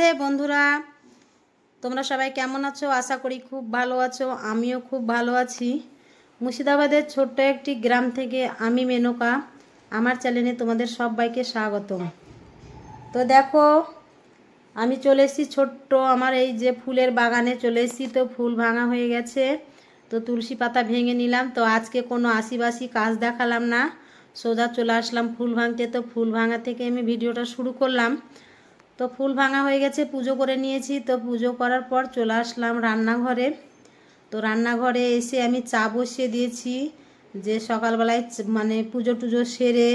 রাধে বন্ধুরা। তোমরা সবাই কেমন আছো? আশা করি খুব ভালো আছো। আমিও খুব ভালো আছি। মুর্শিদাবাদের ছোট্ট একটি গ্রাম থেকে আমি মেনকা। আমার চ্যানেলে তোমাদের সবাইকে স্বাগত তো দেখো, আমি চলে এসেছি ছোট্ট আমার এই যে ফুলের বাগানে চলে এসেছি। তো ফুল ভাঙা হয়ে গেছে। তো তুলসী পাতা ভেঙে নিলাম। তো আজকে কোনো আশিবাসি কাজ দেখালাম না। সোজা চলে আসলাম ফুল ভাঙতে। তো ফুল ভাঙা থেকে আমি ভিডিওটা শুরু করলাম। তো ফুল ভাঙা হয়ে গেছে, পুজো করে নিয়েছি। তো পুজো করার পর চলে আসলাম রান্নাঘরে। তো রান্নাঘরে এসে আমি চা বসিয়ে দিয়েছি। যে সকালবেলায় মানে পুজো টুজো সেরে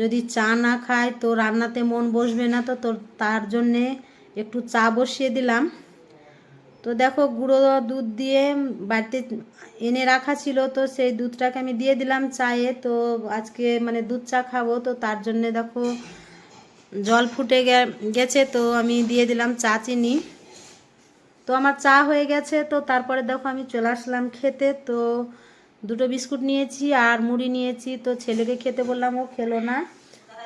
যদি চা না খায়, তো রান্নাতে মন বসবে না। তো তোর তার জন্যে একটু চা বসিয়ে দিলাম। তো দেখো গুঁড়ো দুধ দিয়ে বাড়িতে এনে রাখা ছিল। তো সেই দুধটাকে আমি দিয়ে দিলাম চায়ে। তো আজকে মানে দুধ চা খাব। তো তার জন্যে দেখো জল ফুটে গেছে, তো আমি দিয়ে দিলাম চা, চিনি। তো আমার চা হয়ে গেছে, তো তারপরে দেখো আমি চলে আসলাম খেতে। তো দুটো বিস্কুট নিয়েছি আর মুড়ি নিয়েছি, তো ছেলেকে খেতে বললাম, ও খেলো না।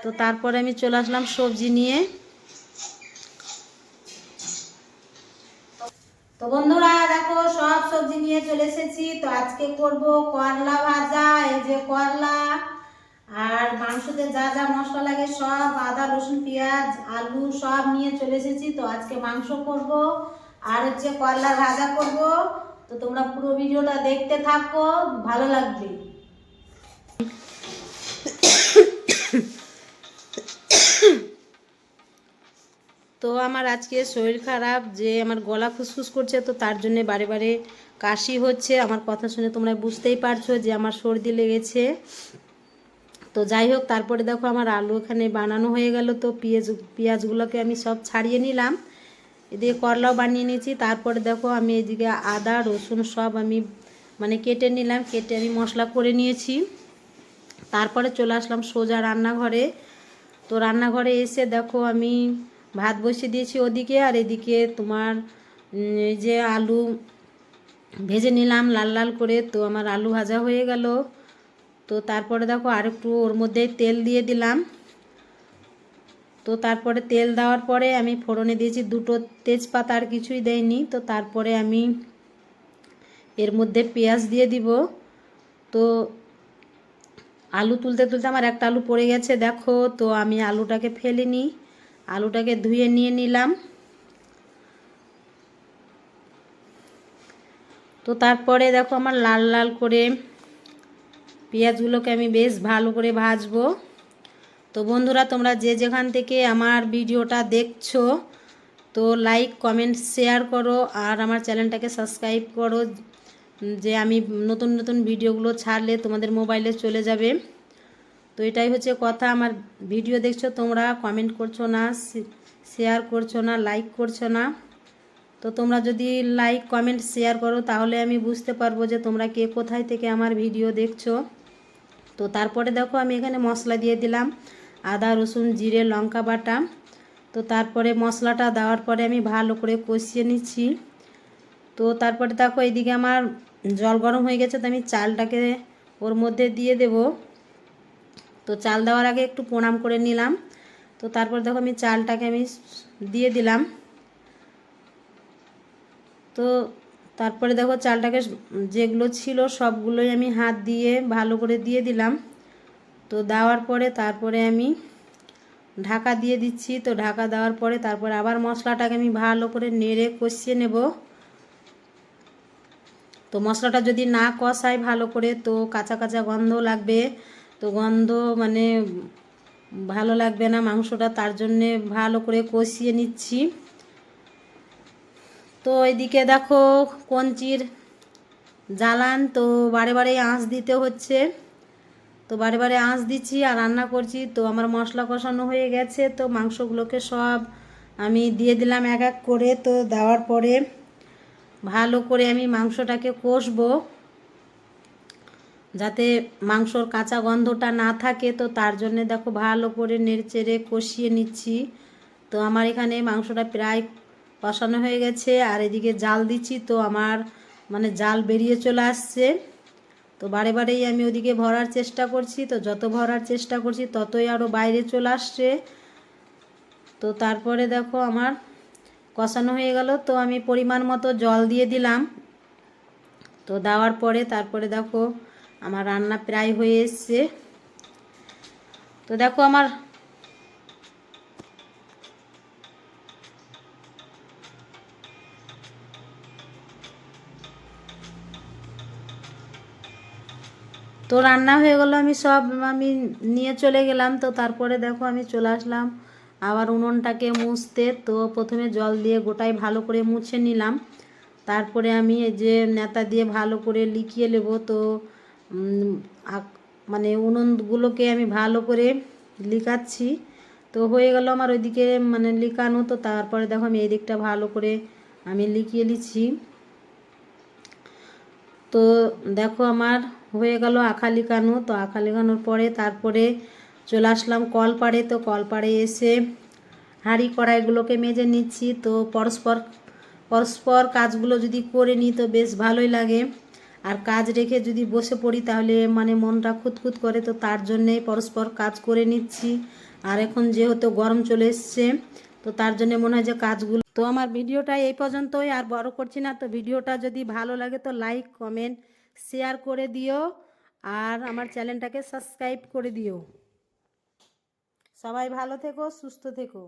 তো তারপরে আমি চলে আসলাম সবজি নিয়ে। তো বন্ধুরা, দেখো সব সবজি নিয়ে চলে এসেছি। তো আজকে করব করলা ভাজা, এই যে করলা। আর মাংসতে যা যা মশলা লাগে সব আদা, রসুন, পেঁয়াজ, আলু সব নিয়ে চলে এসেছি। তো আজকে মাংস করব, আর হচ্ছে করলা ভাজা করব। তো তোমরা পুরো ভিডিওটা দেখতে থাকো, ভালো লাগবে। তো আমার আজকে শরীর খারাপ, যে আমার গলা খুসখুস করছে, তো তার জন্য বারে বারে কাশি হচ্ছে। আমার কথা শুনে তোমরা বুঝতেই পারছ যে আমার সর্দি লেগেছে। তো যাই হোক, তারপরে দেখো আমার আলু এখানে বানানো হয়ে গেল। তো পেঁয়াজ, পেঁয়াজগুলোকে আমি সব ছাড়িয়ে নিলাম। এদিকে করলাও বানিয়ে নিয়েছি। তারপরে দেখো আমি এদিকে আদা, রসুন সব আমি মানে কেটে নিলাম। কেটে আমি মশলা করে নিয়েছি। তারপরে চলে আসলাম সোজা রান্নাঘরে। তো রান্নাঘরে এসে দেখো আমি ভাত বসিয়ে দিয়েছি ওদিকে। আর এদিকে তোমার যে আলু ভেজে নিলাম লাল লাল করে। তো আমার আলু ভাজা হয়ে গেল। তো তারপরে দেখো আরেকটু ওর মধ্যে তেল দিয়ে দিলাম। তো তারপরে তেল দেওয়ার পরে আমি ফোড়নে দিয়েছি দুটো তেজপাতা আর কিছুই দেয়নি তো তারপরে আমি এর মধ্যে পেঁয়াজ দিয়ে দিব। তো আলু তুলতে তুলতে আমার একটা আলু পড়ে গেছে দেখো। তো আমি আলুটাকে ফেলিনি, আলুটাকে ধুয়ে নিয়ে নিলাম। তো তারপরে দেখো আমার লাল লাল করে পেঁয়াজগুলোকে আমি বেশ ভালো করে ভাজবো। তো বন্ধুরা, তোমরা যে যেখান থেকে আমার ভিডিওটা দেখছ, তো লাইক, কমেন্ট, শেয়ার করো আর আমার চ্যানেলটাকে সাবস্ক্রাইব করো, যে আমি নতুন নতুন ভিডিওগুলো ছাড়লে তোমাদের মোবাইলে চলে যাবে। তো এটাই হচ্ছে কথা, আমার ভিডিও দেখছ তোমরা, কমেন্ট করছ না শেয়ার করছ না, লাইক করছ না। তো তোমরা যদি লাইক, কমেন্ট, শেয়ার করো, তাহলে আমি বুঝতে পারব যে তোমরা কে কোথায় থেকে আমার ভিডিও দেখছ। তো তারপরে দেখো আমি এখানে মশলা দিয়ে দিলাম, আদা, রসুন, জিরে, লঙ্কা বাটা। তো তারপরে মশলাটা দেওয়ার পরে আমি ভালো করে কষিয়ে নিচ্ছি। তো তারপরে দেখো এইদিকে আমার জল গরম হয়ে গেছে, তো আমি চালটাকে ওর মধ্যে দিয়ে দেব। তো চাল দেওয়ার আগে একটু প্রণাম করে নিলাম। তো তারপর দেখো আমি চালটাকে আমি দিয়ে দিলাম। তো তারপরে দেখো চালটাকে যেগুলো ছিল সবগুলোই আমি হাত দিয়ে ভালো করে দিয়ে দিলাম। তো দেওয়ার পরে তারপরে আমি ঢাকা দিয়ে দিচ্ছি। তো ঢাকা দেওয়ার পরে তারপরে আবার মশলাটাকে আমি ভালো করে নেড়ে কষিয়ে নেব। তো মশলাটা যদি না কষায় ভালো করে তো কাঁচা কাঁচা গন্ধ লাগবে। তো গন্ধ মানে ভালো লাগবে না মাংসটা, তার জন্যে ভালো করে কষিয়ে নিচ্ছি। তো এদিকে দেখো কঞ্চির জ্বালান, তো বারে বারে আঁচ দিতে হচ্ছে। তো বারে বারে আঁচ দিচ্ছি আর রান্না করছি। তো আমার মশলা কষানো হয়ে গেছে, তো মাংসগুলোকে সব আমি দিয়ে দিলাম এক এক করে। তো দেওয়ার পরে ভালো করে আমি মাংসটাকে কষবো, যাতে মাংসর কাঁচা গন্ধটা না থাকে। তো তার জন্য দেখো ভালো করে নেড়েচেড়ে কষিয়ে নিচ্ছি। তো আমার এখানে মাংসটা প্রায় কষানো হয়ে গেছে, আর এদিকে জাল দিচ্ছি, তো আমার মানে জাল বেরিয়ে চলে আসছে। তো বারে বারেই আমি ওদিকে ভরার চেষ্টা করছি, তো যত ভরার চেষ্টা করছি ততই আরও বাইরে চলে আসছে। তো তারপরে দেখো আমার কষানো হয়ে গেল, তো আমি পরিমাণ মতো জল দিয়ে দিলাম। তো দেওয়ার পরে তারপরে দেখো আমার রান্না প্রায় হয়ে এসছে। তো দেখো আমার তো রান্না হয়ে গেলো, আমি সব আমি নিয়ে চলে গেলাম। তো তারপরে দেখো আমি চলে আসলাম, আবার উনুনটাকে মুছতে। তো প্রথমে জল দিয়ে গোটাই ভালো করে মুছে নিলাম। তারপরে আমি যে নেতা দিয়ে ভালো করে লিখিয়ে নেব। তো মানে উনুনগুলোকে আমি ভালো করে লিখাচ্ছি। তো হয়ে গেল আমার ওইদিকে মানে লিখানো। তো তারপরে দেখো আমি এই দিকটা ভালো করে আমি লিখিয়ে নিচ্ছি। তো দেখো আমার হয়ে গেল আখা লিখানো তো আখা লিখানোর পরে তারপরে চলে আসলাম কলপাড়ে। তো কলপাড়ে এসে হাঁড়ি কড়াইগুলোকে মেজে নিচ্ছি। তো পরস্পর পরস্পর কাজগুলো যদি করে নিই তো বেশ ভালোই লাগে। আর কাজ রেখে যদি বসে পড়ি তাহলে মানে মনটা খুঁতখুত করে। তো তার জন্যেই পরস্পর কাজ করে নিচ্ছি। আর এখন যেহেতু গরম চলে এসছে, তো তার জন্য মনে হয় যে কাজগুলো তো আমার ভিডিওটা এই পর্যন্তই। আর বড় করছি না তো ভিডিওটা যদি ভালো লাগে তো লাইক কমেন্ট শেয়ার করে দিও আর আমার চ্যানেলটাকে সাবস্ক্রাইব করে দিও। সবাই ভালো থেকো সুস্থ থেকো।